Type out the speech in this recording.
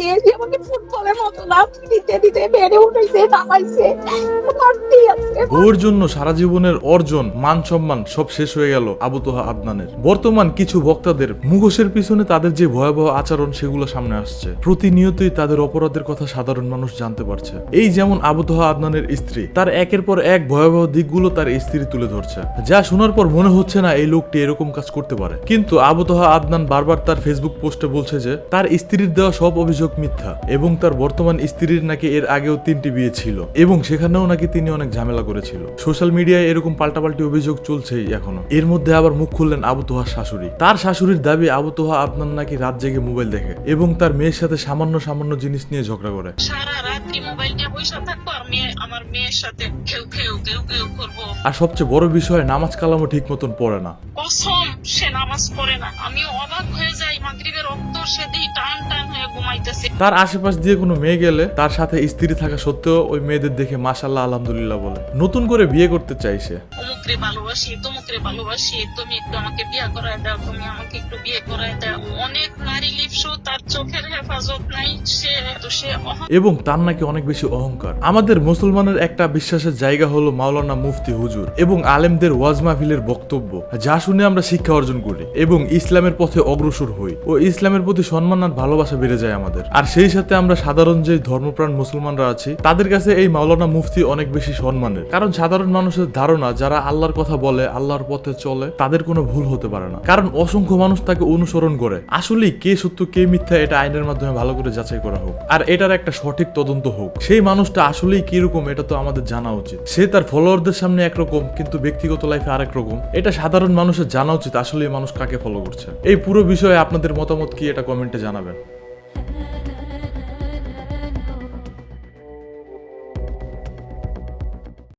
দিয়ে যে আমাকে ফুটবলের মতো লাভ দিতে জন্য সারা জীবনের অর্জন, মান সম্মান সব শেষ হয়ে গেল আবু তোহা আদনানের। বর্তমান কিছু বক্তাদের মুখোশের পিছনে তাদের যে ভয়াবহ আচরণ সেগুলো সামনে আসছে। প্রতিনিয়তই তাদের অপরাধের কথা সাধারণ মানুষ জানতে পারছে। এই যেমন আবু তোহা আদনানের স্ত্রী, তার একের পর এক ভয়াবহ দিকগুলো তার স্ত্রী তুলে ধরছে। যা শোনার পর মনে হচ্ছে না এই লোকটি এরকম কাজ করতে পারে। কিন্তু আবু আদনান বারবার তার ফেসবুক পোস্টে বলছে যে, তার স্ত্রীর দেওয়া সব অভিযোগ মিথ্যা এবং তার বর্তমান স্ত্রীর নাকি এর আগেও তিনটি বিয়ে ছিল এবং সেখানেও নাকি তিনি অনেক ঝামেলা করেছিল। সোশ্যাল মিডিয়ায় এরকম পাল্টাপাল্টি অভিযোগ চলছেই এখনও। এর মধ্যে আবার মুখ খুললেন আবু তোহার শাশুড়ি। তার শাশুড়ির দাবি, আবু তোহা আপনার নাকি রাত জেগে মোবাইল দেখে এবং তার মেয়ের সাথে সামান্য সামান্য জিনিস নিয়ে ঝগড়া করে। মোবাইল নিয়ে বসে থাকব আর মেয়ে আমার মেয়ের সাথে খেউ খেউ কেউ কেউ করব। আর সবচেয়ে বড় বিষয় নামাজ কালামও ঠিক মতন পড়ে না। কসম সে নামাজ পড়ে না। আমি অবাক হয়ে যাই মাগরিবের রক্ত টান টান হয়ে ঘুমাইতেছে। তার আশেপাশ দিয়ে কোনো মেয়ে গেলে তার সাথে স্ত্রী থাকা সত্ত্বেও ওই মেয়েদের দেখে মাশাল্লাহ আলহামদুলিল্লাহ বলে। নতুন করে বিয়ে করতে চাইছে অমুকরে ভালোবাসি তমুকরে ভালোবাসি তুমি একটু আমাকে বিয়ে করায় দাও তুমি আমাকে একটু বিয়ে করায় দাও। অনেক নারী লিপস তার চোখের হেফাজত নাই, সে, তো সে এবং তার নাকি অনেক বেশি অহংকার। আমাদের মুসলমানের একটা বিশ্বাসের জায়গা হলো মাওলানা মুফতি হুজুর এবং আলেমদের ওয়াজ মাহফিলের বক্তব্য, যা শুনে আমরা শিক্ষা অর্জন করি এবং ইসলামের পথে অগ্রসর হই ও ইসলামের প্রতি সম্মান আর ভালোবাসা বেড়ে যায় আমাদের। আর সেই সাথে আমরা সাধারণ যে ধর্মপ্রাণ মুসলমানরা আছি, তাদের কাছে এই মাওলানা মুফতি অনেক বেশি সম্মানের। কারণ সাধারণ মানুষের ধারণা, যারা আল্লাহর কথা বলে, আল্লাহর পথে চলে, তাদের কোনো ভুল হতে পারে না। কারণ অসংখ্য মানুষ তাকে অনুসরণ করে। আসলে কে সত্য, কে মিথ্যা, এটা আইনের মাধ্যমে ভালো করে যাচাই করা হোক। আর এটার একটা সঠিক তদন্ত হোক। সেই মানুষটা আসলেই কীরকম, এটা তো আমাদের জানা উচিত। সে তার ফলোয়ারদের সামনে একরকম, কিন্তু ব্যক্তিগত লাইফে আরেক রকম। এটা সাধারণ মানুষের জানা উচিত আসলে মানুষ কাকে ফলো করছে। এই পুরো বিষয়ে আপনাদের মতামত কি, এটা কমেন্টে জানাবেন।